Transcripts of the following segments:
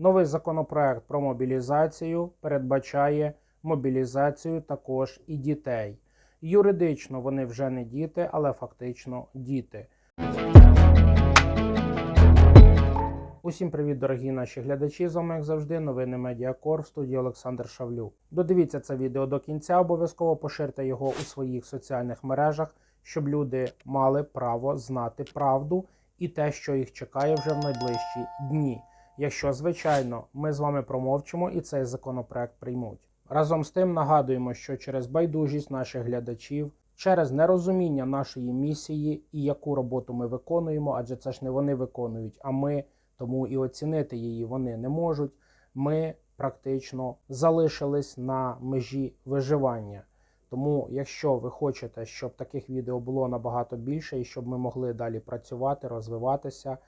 Новий законопроект про мобілізацію передбачає мобілізацію також і дітей. Юридично вони вже не діти, але фактично діти. Усім привіт, дорогі наші глядачі. З вами, як завжди, новини Медіакор в студії Олександр Шавлюк. Додивіться це відео до кінця, обов'язково поширте його у своїх соціальних мережах, щоб люди мали право знати правду і те, що їх чекає вже в найближчі дні. Якщо, звичайно, ми з вами промовчимо і цей законопроект приймуть. Разом з тим нагадуємо, що через байдужість наших глядачів, через нерозуміння нашої місії і яку роботу ми виконуємо, адже це ж не вони виконують, а ми тому і оцінити її вони не можуть. Ми практично залишились на межі виживання. Тому, якщо ви хочете, щоб таких відео було набагато більше і щоб ми могли далі працювати, розвиватися,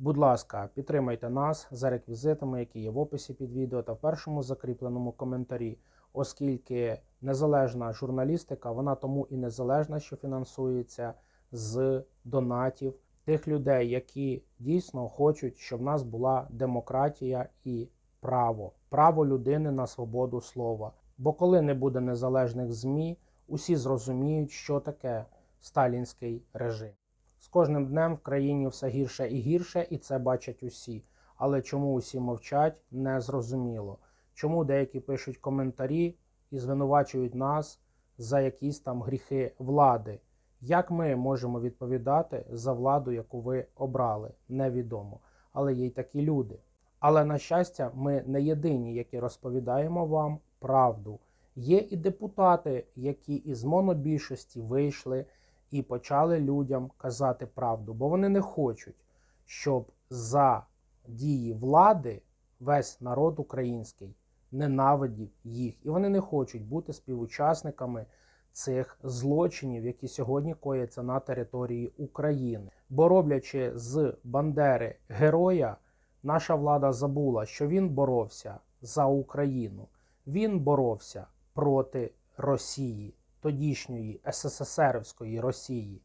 будь ласка, підтримайте нас за реквізитами, які є в описі під відео та в першому закріпленому коментарі, оскільки незалежна журналістика, вона тому і незалежна, що фінансується з донатів тих людей, які дійсно хочуть, щоб в нас була демократія і право, право людини на свободу слова. Бо коли не буде незалежних ЗМІ, усі зрозуміють, що таке сталінський режим. З кожним днем в країні все гірше і гірше, і це бачать усі. Але чому усі мовчать, не зрозуміло. Чому деякі пишуть коментарі і звинувачують нас за якісь там гріхи влади. Як ми можемо відповідати за владу, яку ви обрали, невідомо. Але є й такі люди. Але на щастя, ми не єдині, які розповідаємо вам правду. Є і депутати, які із монобільшості вийшли і почали людям казати правду, бо вони не хочуть, щоб за дії влади весь народ український ненавидів їх, і вони не хочуть бути співучасниками цих злочинів, які сьогодні кояться на території України. Бо роблячи з Бандери героя, наша влада забула, що він боровся за Україну. Він боровся проти Росії, тодішньої СССРівської Росії,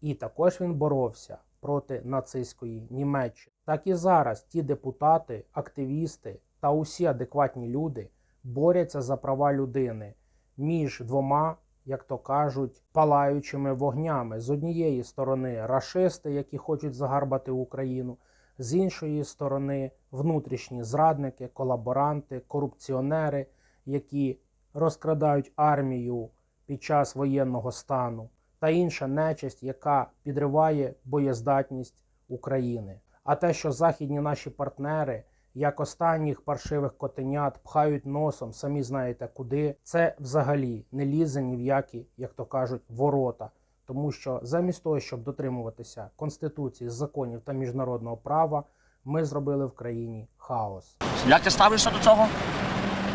і також він боровся проти нацистської Німеччини. Так і зараз ті депутати, активісти та усі адекватні люди борються за права людини між двома як то кажуть, палаючими вогнями. З однієї сторони рашисти, які хочуть загарбати Україну, з іншої сторони внутрішні зрадники, колаборанти, корупціонери, які розкрадають армію під час воєнного стану, та інша нечисть, яка підриває боєздатність України. А те, що західні наші партнери як останніх паршивих котенят пхають носом, самі знаєте куди. Це взагалі не лізе ні в які, як то кажуть, ворота. Тому що замість того, щоб дотримуватися конституції, законів та міжнародного права, ми зробили в країні хаос. Як ти ставишся до цього?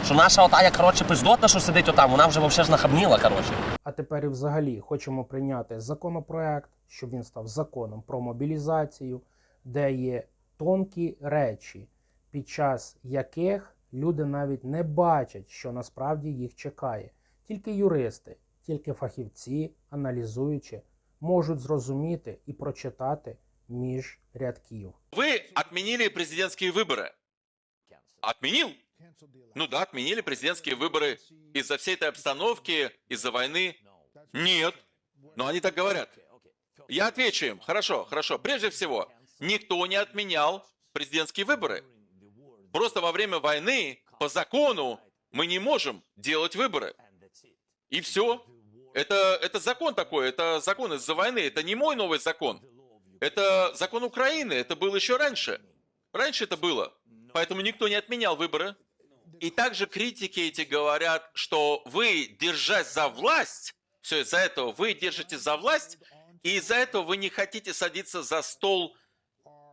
Що наша отая, коротше, пиздотна, що сидить отам, вона вже вовсе ж нахабніла, коротше. А тепер і взагалі хочемо прийняти законопроект, щоб він став законом про мобілізацію, де є тонкі речі, під час яких люди навіть не бачать, що насправді їх чекає. Тільки юристи, тільки фахівці, аналізуючи, можуть зрозуміти і прочитати між рядків. Вы отменили президентские выборы. Отменил? Ну да, отменили президентские выборы из-за всей этой обстановки, из-за войны. Нет. Но они так говорят. Я отвечу им. Хорошо, хорошо. Прежде всего, никто не отменял президентские выборы. Просто во время войны, по закону, мы не можем делать выборы. И все. Это, это закон такой, это закон из-за войны, это не мой новый закон. Это закон Украины, это было еще раньше. Раньше это было. Поэтому никто не отменял выборы. И также критики эти говорят, что вы, держась за власть, все из-за этого, вы держите за власть, и из-за этого вы не хотите садиться за стол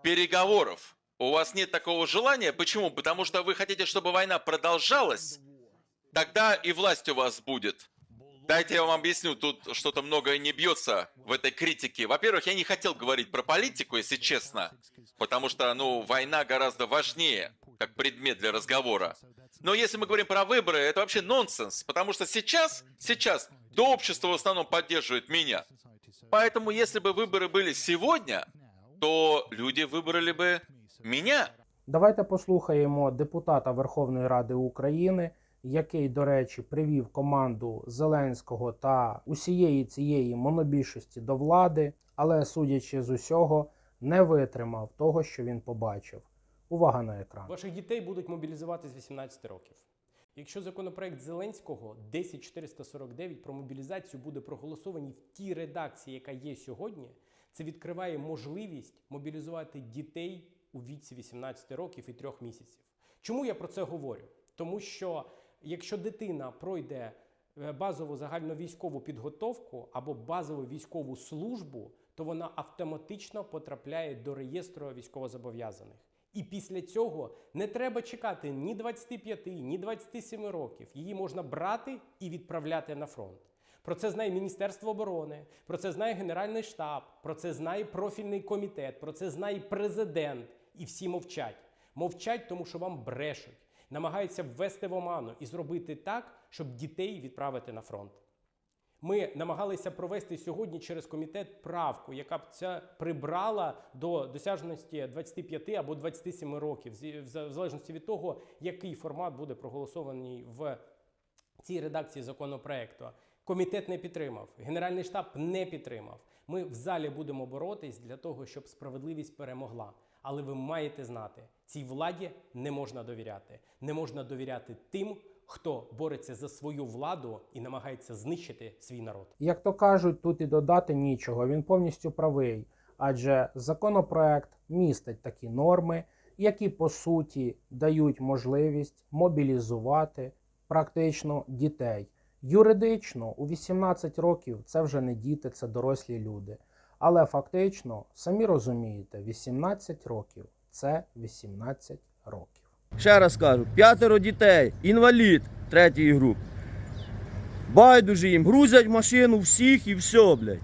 переговоров. У вас нет такого желания. Почему? Потому что вы хотите, чтобы война продолжалась. Тогда и власть у вас будет. Дайте я вам объясню, тут что-то многое не бьется в этой критике. Во-первых, я не хотел говорить про политику, если честно, потому что, ну, война гораздо важнее, как предмет для разговора. Но если мы говорим про выборы, это вообще нонсенс, потому что сейчас, сейчас, то общество в основном поддерживает меня. Поэтому, если бы выборы были сегодня, то люди выбрали бы меня. Давайте послухаємо депутата Верховної Ради України, який, до речі, привів команду Зеленського та усієї цієї монобільшості до влади, але, судячи з усього, не витримав того, що він побачив. Увага на екран. Ваших дітей будуть мобілізувати з 18 років. Якщо законопроект Зеленського 10449 про мобілізацію буде проголосований в тій редакції, яка є сьогодні, це відкриває можливість мобілізувати дітей у віці 18 років і 3 місяців. Чому я про це говорю? Тому що якщо дитина пройде е, базову загальновійськову підготовку або базову військову службу, то вона автоматично потрапляє до реєстру військовозобов'язаних. І після цього не треба чекати ні 25, ні 27 років. Її можна брати і відправляти на фронт. Про це знає Міністерство оборони, про це знає Генеральний штаб, про це знає профільний комітет, про це знає президент. І всі мовчать. Мовчать, тому що вам брешуть, намагаються ввести в оману і зробити так, щоб дітей відправити на фронт. Ми намагалися провести сьогодні через комітет правку, яка б це прибрала до досяжності 25 або 27 років, в залежності від того, який формат буде проголосований в цій редакції законопроекту. Комітет не підтримав, Генеральний штаб не підтримав. Ми в залі будемо боротись для того, щоб справедливість перемогла. Але ви маєте знати, цій владі не можна довіряти. Не можна довіряти тим, хто бореться за свою владу і намагається знищити свій народ. Як то кажуть, тут і додати нічого, він повністю правий, адже законопроект містить такі норми, які по суті дають можливість мобілізувати практично дітей. Юридично у 18 років це вже не діти, це дорослі люди. Але фактично, самі розумієте, 18 років це 18 років. Ще раз кажу, п'ятеро дітей, інвалід третьої групи. Байдуже їм, грузять машину всіх і все, блядь.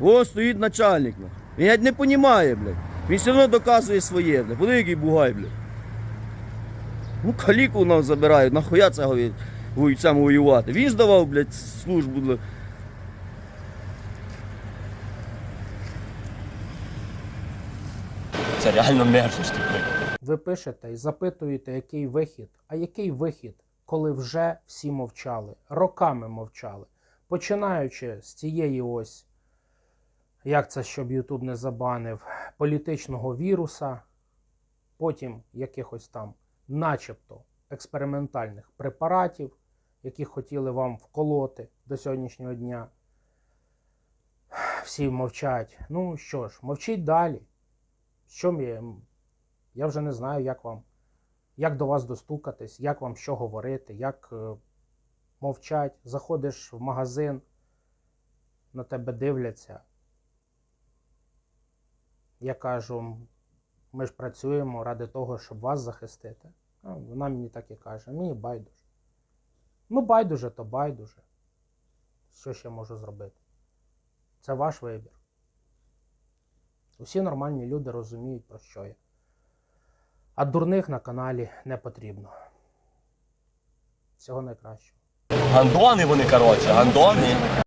Ось стоїть начальник. нах. Він не розуміє, блядь. Він все одно доказує своє, блядь. Який бугай, блядь. Ну, каліку нам забирають, нахуя це сам воювати. Він здавав, блядь, службу. блядь. Це реально мерзость. блін. Ви пишете і запитуєте, який вихід. А який вихід, коли вже всі мовчали, роками мовчали, починаючи з цієї ось, як це, щоб Ютуб не забанив, політичного віруса, потім якихось там, начебто, експериментальних препаратів, які хотіли вам вколоти до сьогоднішнього дня. Всі мовчать. Ну що ж, мовчіть далі. Що я, я вже не знаю, як вам, як до вас достукатись, як вам що говорити, як е, мовчать. Заходиш в магазин, на тебе дивляться. Я кажу, ми ж працюємо ради того, щоб вас захистити. А вона мені так і каже, мені байдуже. Ну, байдуже, то байдуже. Що ще можу зробити? Це ваш вибір. Усі нормальні люди розуміють, про що я. А дурних на каналі не потрібно. Всього найкращого. Гандони вони, коротше, гандони.